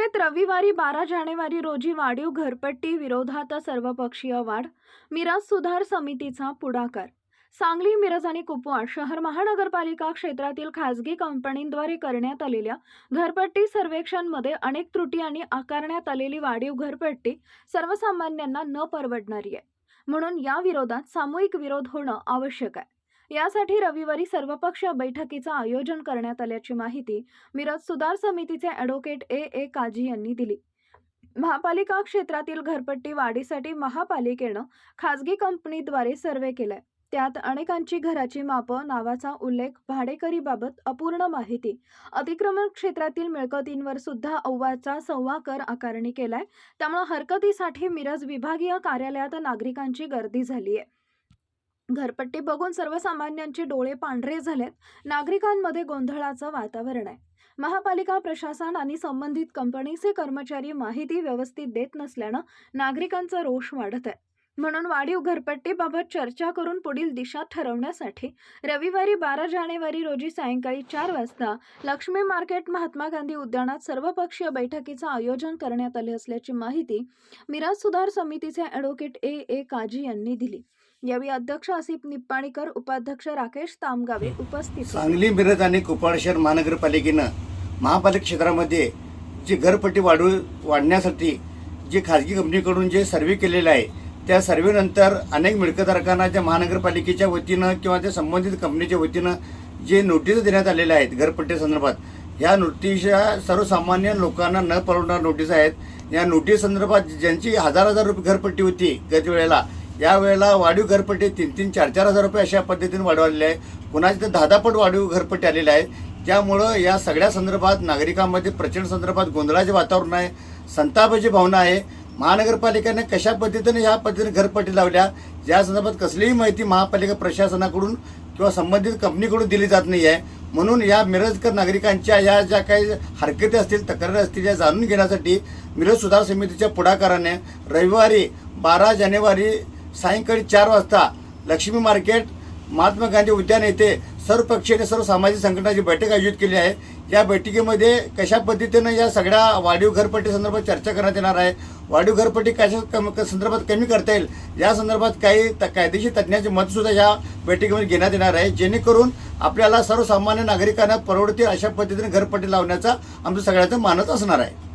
चर्चेत रविवारी बारा जानेवारी रोजी वाढीव घरपट्टी विरोधात सर्वपक्षीय वाढ मिरज सुधार समितीचा पुढाकार. सांगली मिरज आणि कुपवाड शहर महानगरपालिका क्षेत्रातील खासगी कंपनींद्वारे करण्यात आलेल्या घरपट्टी सर्वेक्षणमध्ये अनेक त्रुटी आणि आकारण्यात आलेली वाढीव घरपट्टी सर्वसामान्यांना न परवडणारी आहे. म्हणून या विरोधात सामूहिक विरोध होणं आवश्यक आहे. यासाठी रविवारी सर्वपक्षीय बैठकीचं आयोजन करण्यात आल्याची माहिती मिरज सुधार समितीचे ॲडव्होकेट ए. ए. काजी यांनी दिली. महापालिका क्षेत्रातील घरपट्टी वाढीसाठी महापालिकेनं खासगी कंपनीद्वारे सर्वे केलाय. त्यात अनेकांची घराची मापं नावाचा उल्लेख भाडेकरीबाबत अपूर्ण माहिती अतिक्रमण क्षेत्रातील मिळकतींवर सुद्धा अव्वाचा सव्वा कर आकारणी केलाय. त्यामुळे हरकतीसाठी मिरज विभागीय कार्यालयात नागरिकांची गर्दी झाली आहे घरपट्टी बघून सर्वसामान्यांचे डोळे पांढरे झालेत. नागरिकांमध्ये गोंधळाचं वातावरण आहे. महापालिका प्रशासन आणि संबंधित कंपनीचे कर्मचारी माहिती व्यवस्थित देत नसल्यानं नागरिकांचा रोष वाढत आहे. म्हणून वाढीव घरपट्टीबाबत चर्चा करून पुढील दिशा ठरवण्यासाठी रविवारी बारा जानेवारी रोजी सायंकाळी चार वाजता लक्ष्मी मार्केट महात्मा गांधी उद्यानात सर्वपक्षीय बैठकीचं आयोजन करण्यात आले असल्याची माहिती मिराज सुधार समितीचे ॲडव्होकेट ए. ए. काजी यांनी दिली. यावेळी अध्यक्ष आसिफ निप्पाणीकर उपाध्यक्ष राकेश तामगावे उपस्थित सांगली मिरज आणि कुपवाड शहर महानगरपालिकेनं महापालिका क्षेत्रामध्ये जी घरपट्टी वाढू वाढण्यासाठी जे खाजगी कंपनीकडून जे सर्व्हे केलेलं आहे त्या सर्व्हेनंतर अनेक मिळकतधारकांना त्या महानगरपालिकेच्या वतीनं किंवा त्या संबंधित कंपनीच्या वतीनं जे नोटीस देण्यात आलेल्या आहेत घरपट्टी संदर्भात ह्या नोटिसा सर्वसामान्य लोकांना न परवडणाऱ्या नोटीस आहेत. या नोटीस संदर्भात ज्यांची हजार हजार रुपये घरपट्टी होती गत वेळेला या वेळेला वाढीव घरपट्टी तीन तीन चार चार हजार रुपये अशा पद्धतीने वाढवलेले आहे. कुणाची तर दहादापट वाढीव घरपट्टी आलेले आहे त्यामुळं या सगळ्या संदर्भात नागरिकांमध्ये प्रचंड संदर्भात गोंधळाचे वातावरण आहे संतापाची भावना आहे. महानगरपालिकेने कशा पद्धतीने ह्या पद्धतीने घरपट्टी लावल्या या संदर्भात कसलीही माहिती महापालिका प्रशासनाकडून किंवा संबंधित कंपनीकडून दिली जात नाही आहे म्हणून या मिरजकर नागरिकांच्या या ज्या काही हरकती असतील तक्रारी असतील या जाणून घेण्यासाठी मिरज सुधार समितीच्या पुढाकाराने रविवारी बारा जानेवारी सायंकाळी चार वाजता लक्ष्मी मार्केट महात्मा गांधी उद्यान येथे सर्व पक्षीय सर्व सामाजिक संघटनाची बैठक आयोजित केली आहे. या बैठकीमध्ये कशा पद्धतीनं या सगळ्या वाढीव घरपट्टी संदर्भात चर्चा करण्यात येणार आहे? वाढीव घरपट्टी कशा कम- क- संदर्भात कमी करता येईल? या संदर्भात काही त- कायदेशीर तज्ज्ञांचे मतसुद्धा या बैठकीमध्ये घेण्यात येणार आहे. जेणेकरून आपल्याला सर्वसामान्य नागरिकांना परवडतील अशा पद्धतीने घरपट्टी लावण्याचा आमचं सगळ्याचं मानत असणार आहे.